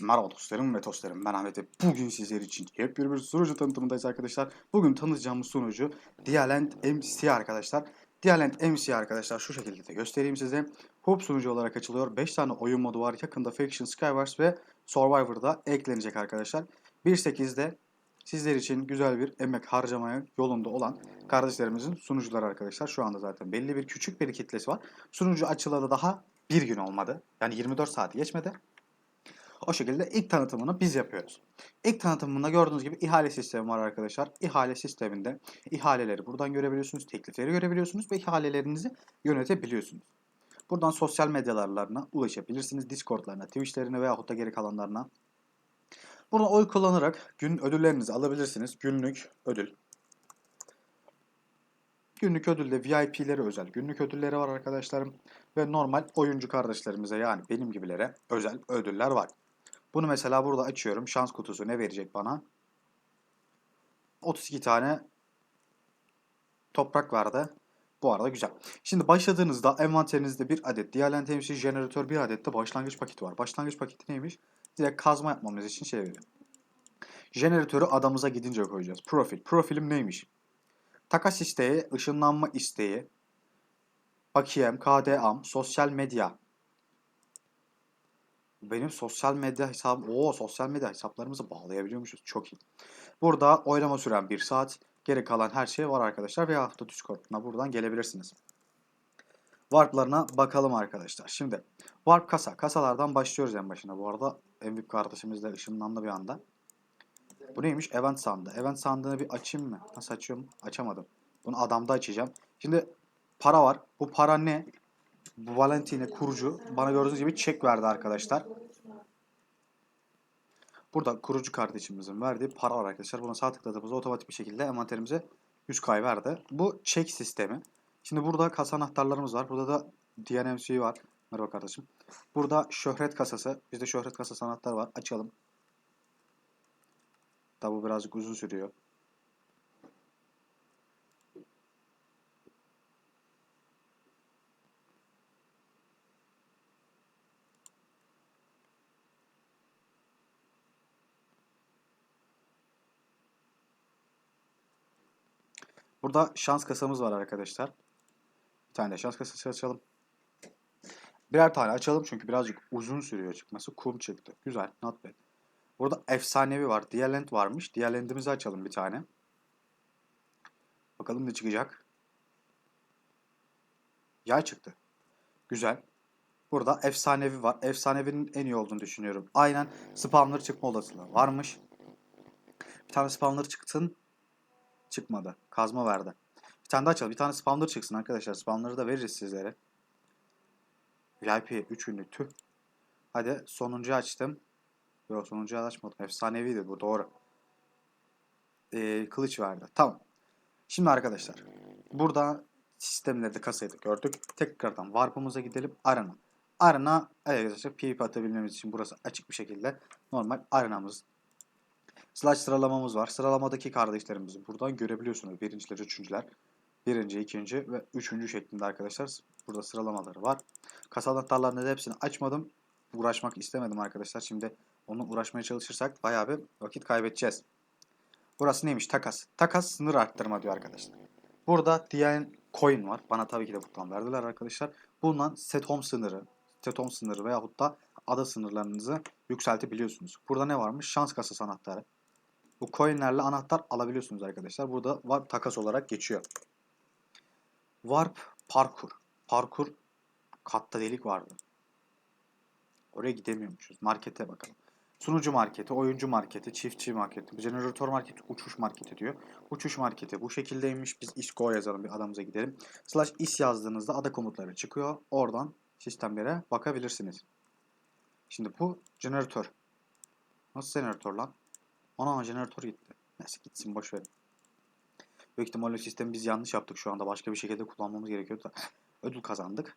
Merhaba dostlarım ve dostlarım ben Ahmet ve bugün sizler için yepyeni bir sunucu tanıtımındayız arkadaşlar. Bugün tanıtacağımız sunucu Dialent MC arkadaşlar. Dialent MC arkadaşlar şu şekilde de göstereyim size. Hub sunucu olarak açılıyor. 5 tane oyun modu var. Yakında Faction, Skywars ve Survivor'da eklenecek arkadaşlar. 1.8'de sizler için güzel bir emek harcamaya yolunda olan kardeşlerimizin sunucuları arkadaşlar. Şu anda zaten belli bir küçük bir kitlesi var. Sunucu açılalı daha bir gün olmadı. Yani 24 saati geçmedi. O şekilde ilk tanıtımını biz yapıyoruz. İlk tanıtımında gördüğünüz gibi ihale sistemi var arkadaşlar. İhale sisteminde ihaleleri buradan görebiliyorsunuz, teklifleri görebiliyorsunuz ve ihalelerinizi yönetebiliyorsunuz. Buradan sosyal medyalarına ulaşabilirsiniz. Discord'larına, Twitch'lerine veyahut da geri kalanlarına. Buradan oy kullanarak gün ödüllerinizi alabilirsiniz. Günlük ödül. Günlük ödülde VIP'lere özel günlük ödülleri var arkadaşlarım. Ve normal oyuncu kardeşlerimize yani benim gibilere özel ödüller var. Bunu mesela burada açıyorum. Şans kutusu ne verecek bana? 32 tane toprak vardı. Bu arada güzel. Şimdi başladığınızda envanterinizde bir adet Dialent MC jeneratör bir adet de başlangıç paketi var. Başlangıç paketi neymiş? Direkt kazma yapmamız için şey veriyor. Jeneratörü adamıza gidince koyacağız. Profil. Profilim neymiş? Takas isteği, ışınlanma isteği, bakiyem, KDAM, sosyal medya, benim sosyal medya hesabım, o sosyal medya hesaplarımızı bağlayabiliyormuşuz. Çok iyi. Burada oylama süren 1 saat. Geri kalan her şey var arkadaşlar. Veya hafta Discord'una buradan gelebilirsiniz. Warp'larına bakalım arkadaşlar. Şimdi Warp kasa. Kasalardan başlıyoruz en başına. Bu arada büyük kardeşimiz de ışınlandı bir anda. Bu neymiş? Event sandığı. Event sandığını bir açayım mı? Nasıl açıyorum? Açamadım. Bunu adamda açacağım. Şimdi para var. Bu para ne? Bu Valentine kurucu bana gördüğünüz gibi çek verdi arkadaşlar. Burada kurucu kardeşimizin verdiği para var arkadaşlar. Buna sağ tıkladığımızda otomatik bir şekilde envanterimize 100k verdi. Bu çek sistemi. Şimdi burada kasa anahtarlarımız var. Burada da DNMC var. Merhaba kardeşim. Burada şöhret kasası. Bizde şöhret kasası anahtar var. Açalım. Tabi birazcık uzun sürüyor. Burada şans kasamız var arkadaşlar. Bir tane de şans kasası açalım. Birer tane açalım çünkü birazcık uzun sürüyor çıkması. Kum çıktı. Güzel. Not bad. Burada efsanevi var. Dialent varmış. Dialent'imizi açalım bir tane. Bakalım ne çıkacak. Yay çıktı. Güzel. Burada efsanevi var. Efsanevinin en iyi olduğunu düşünüyorum. Aynen spawner çıkma olasılığı varmış. Bir tane spawner çıksın. Çıkmadı. Kazma verdi. Bir tane daha açalım. Bir tane spawner çıksın arkadaşlar. Spawner'ı da veririz sizlere. VIP 3 günlük tüh. Hadi sonuncuyu açtım. Yok sonuncuyu açmadım. Efsaneviydi bu doğru. Ee, kılıç verdi. Tamam. Şimdi arkadaşlar. Burada sistemlerde kasayı da gördük. Tekrardan Warp'ımıza gidelim. Arena. Arena arkadaşlar PvP atabilmemiz için burası açık bir şekilde normal arenamız. Slash sıralamamız var. Sıralamadaki kardeşlerimizi buradan görebiliyorsunuz. Birinciler, üçüncüler. Birinci, ikinci ve üçüncü şeklinde arkadaşlar. Burada sıralamaları var. Kasa anahtarlarını da hepsini açmadım. Uğraşmak istemedim arkadaşlar. Şimdi onu uğraşmaya çalışırsak bayağı bir vakit kaybedeceğiz. Burası neymiş? Takas. Takas sınır arttırma diyor arkadaşlar. Burada diyen coin var. Bana tabii ki de buradan verdiler arkadaşlar. Bulunan set home sınırı, set home sınırı veyahut da ada sınırlarınızı yükseltebiliyorsunuz. Burada ne varmış? Şans kasası anahtarı. Bu coinlerle anahtar alabiliyorsunuz arkadaşlar. Burada warp takas olarak geçiyor. Warp parkur. Parkur katta delik vardı. Oraya gidemiyormuşuz. Markete bakalım. Sunucu marketi, oyuncu marketi, çiftçi marketi, jeneratör marketi, uçuş marketi diyor. Uçuş marketi bu şekildeymiş. Biz isco yazalım bir adamıza gidelim. Slash is yazdığınızda ada komutları çıkıyor. Oradan sistemlere bakabilirsiniz. Şimdi bu jeneratör. Nasıl jeneratör lan? Ana jeneratör gitti. Neyse gitsin boş verin. Büyük ihtimalle sistemi biz yanlış yaptık şu anda. Başka bir şekilde kullanmamız gerekiyordu da. Ödül kazandık.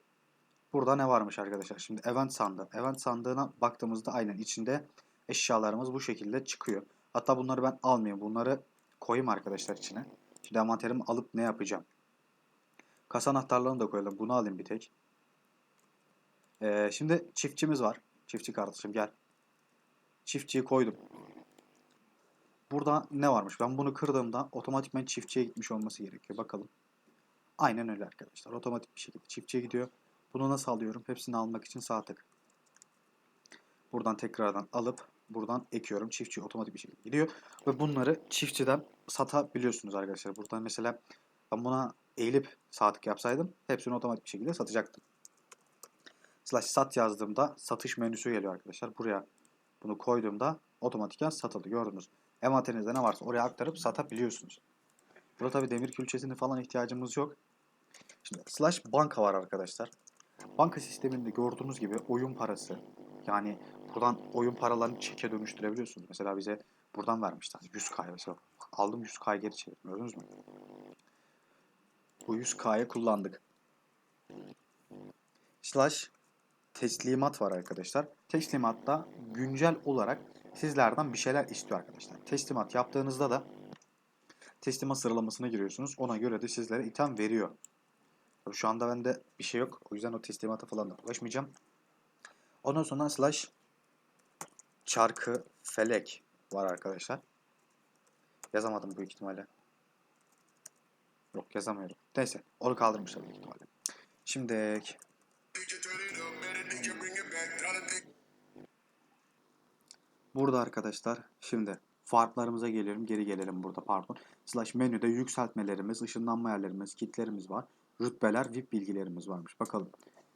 Burada ne varmış arkadaşlar? Şimdi event sandığı. Event sandığına baktığımızda aynen içinde eşyalarımız bu şekilde çıkıyor. Hatta bunları ben almayayım. Bunları koyayım arkadaşlar içine. Şimdi envanterimi alıp ne yapacağım? Kasa anahtarlarını da koyalım. Bunu alayım bir tek. Ee, şimdi çiftçimiz var. Çiftçi kardeşim gel. çiftçiyi koydum. Burada ne varmış? Ben bunu kırdığımda otomatikman çiftçiye gitmiş olması gerekiyor. Bakalım. Aynen öyle arkadaşlar. Otomatik bir şekilde çiftçiye gidiyor. Bunu nasıl alıyorum? Hepsini almak için sağ tık. Buradan tekrardan alıp buradan ekiyorum. Çiftçi otomatik bir şekilde gidiyor. Ve bunları çiftçiden satabiliyorsunuz arkadaşlar. Buradan mesela ben buna eğilip sağ tık yapsaydım hepsini otomatik bir şekilde satacaktım. Slash sat yazdığımda satış menüsü geliyor arkadaşlar. Buraya bunu koyduğumda otomatikten satıldı. Gördünüz. Envanterinizde ne varsa oraya aktarıp satabiliyorsunuz. Burada tabi demir külçesini falan ihtiyacımız yok. Şimdi slash banka var arkadaşlar. Banka sisteminde gördüğünüz gibi oyun parası. Yani buradan oyun paralarını çeke dönüştürebiliyorsunuz. Mesela bize buradan vermişler. 100k mesela. Aldım 100k'yı geri çevirdim. Gördünüz mü? Bu 100k'yı kullandık. Slash teslimat var arkadaşlar. Teslimatta güncel olarak sizlerden bir şeyler istiyor arkadaşlar. Teslimat yaptığınızda da teslimat sıralamasına giriyorsunuz. Ona göre de sizlere item veriyor. Tabii Şu anda bende bir şey yok. O yüzden o teslimata falan da ulaşmayacağım. Ondan sonra slash çarkı felek var arkadaşlar. Yazamadım büyük ihtimalle. Yok yazamıyorum. Neyse onu kaldırmışlar büyük ihtimalle. Şimdi Burada arkadaşlar şimdi farklarımıza geliyorum. Geri gelelim burada pardon. Slash menüde yükseltmelerimiz, ışınlanma yerlerimiz, kitlerimiz var. Rütbeler, VIP bilgilerimiz varmış. Bakalım.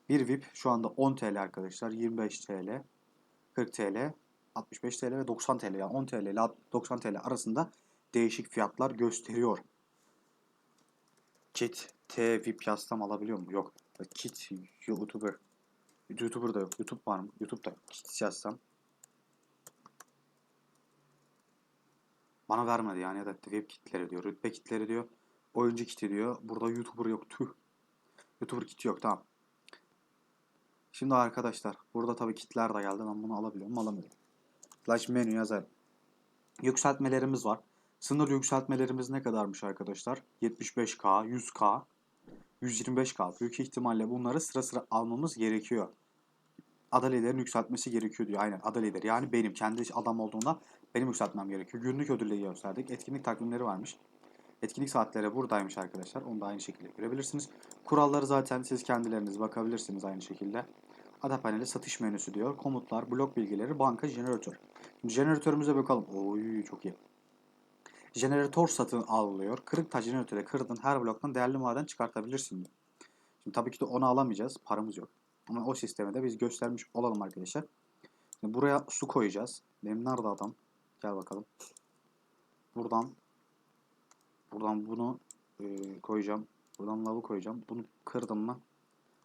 Bir VIP şu anda 10 TL arkadaşlar. 25 TL, 40 TL, 65 TL ve 90 TL. Yani 10 TL ile 90 TL arasında değişik fiyatlar gösteriyor. Kit T VIP yazsam alabiliyor mu? Yok. Kit YouTuber. YouTuber da yok. YouTube var mı? YouTube'da yok. Kit yazsam. Bana vermedi yani ya da web kitleri diyor. Rütbe kitleri diyor. Oyuncu kiti diyor. Burada YouTuber yok. Tüh. YouTuber kiti yok. Tamam. Şimdi arkadaşlar burada tabii kitler de geldi. Ben bunu alabiliyor muyum? Alamıyorum. Flash menü yazar. Yükseltmelerimiz var. Sınır yükseltmelerimiz ne kadarmış arkadaşlar? 75k, 100k, 125k. Büyük ihtimalle bunları sıra sıra almamız gerekiyor. Ada liderin yükseltmesi gerekiyor diyor. Aynen ada lider. Yani benim kendi adam olduğunda benim yükseltmem gerekiyor. Günlük ödülleri gösterdik. Etkinlik takvimleri varmış. Etkinlik saatleri buradaymış arkadaşlar. Onu da aynı şekilde görebilirsiniz. Kuralları zaten siz kendileriniz bakabilirsiniz aynı şekilde. Ada paneli satış menüsü diyor. Komutlar, blok bilgileri, banka, jeneratör. Şimdi jeneratörümüze bakalım. Oy çok iyi. Jeneratör satın alıyor. Kırık taş jeneratörü kırdın her bloktan değerli maden çıkartabilirsin diyor. Şimdi tabii ki de onu alamayacağız. Paramız yok. Ama o sistemi de biz göstermiş olalım arkadaşlar. Şimdi buraya su koyacağız. Benim nerede adam? Gel bakalım. Buradan buradan bunu e, koyacağım. Buradan lavı koyacağım. Bunu kırdım mı?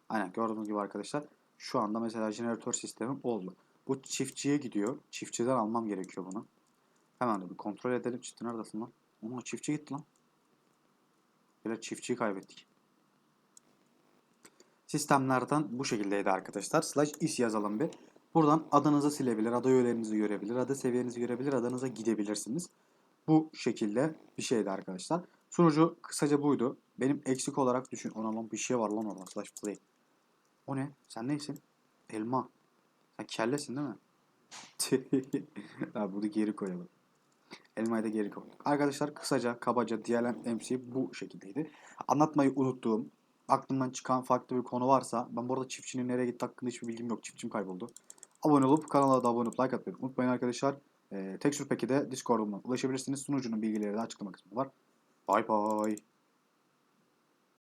Aynen gördüğünüz gibi arkadaşlar. Şu anda mesela jeneratör sistemim oldu. Bu çiftçiye gidiyor. Çiftçiden almam gerekiyor bunu. Hemen de bir kontrol edelim. Çiftçi neredesin lan? Ama çiftçi gitti lan. Böyle çiftçiyi kaybettik. Sistemlerden bu şekildeydi arkadaşlar. Slash is yazalım bir. Buradan adınızı silebilir, ada üyelerinizi görebilir, ada seviyenizi görebilir, adanıza gidebilirsiniz. Bu şekilde bir şeydi arkadaşlar. Sunucu kısaca buydu. Benim eksik olarak düşün. Ona lan bir şey var lan orada. Slash play. O ne? Sen neysin? Elma. Sen kellesin değil mi? ha, bunu geri koyalım. Elmayı da geri koyduk. Arkadaşlar kısaca kabaca DLM MC bu şekildeydi. Anlatmayı unuttuğum, aklımdan çıkan farklı bir konu varsa ben bu arada çiftçinin nereye gitti hakkında hiçbir bilgim yok. Çiftçim kayboldu. Abone olup kanala da abone olup like atmayı unutmayın arkadaşlar. Ee, Texture Pack'i de Discord'umdan ulaşabilirsiniz. Sunucunun bilgileri de açıklama kısmında var. Bye bye.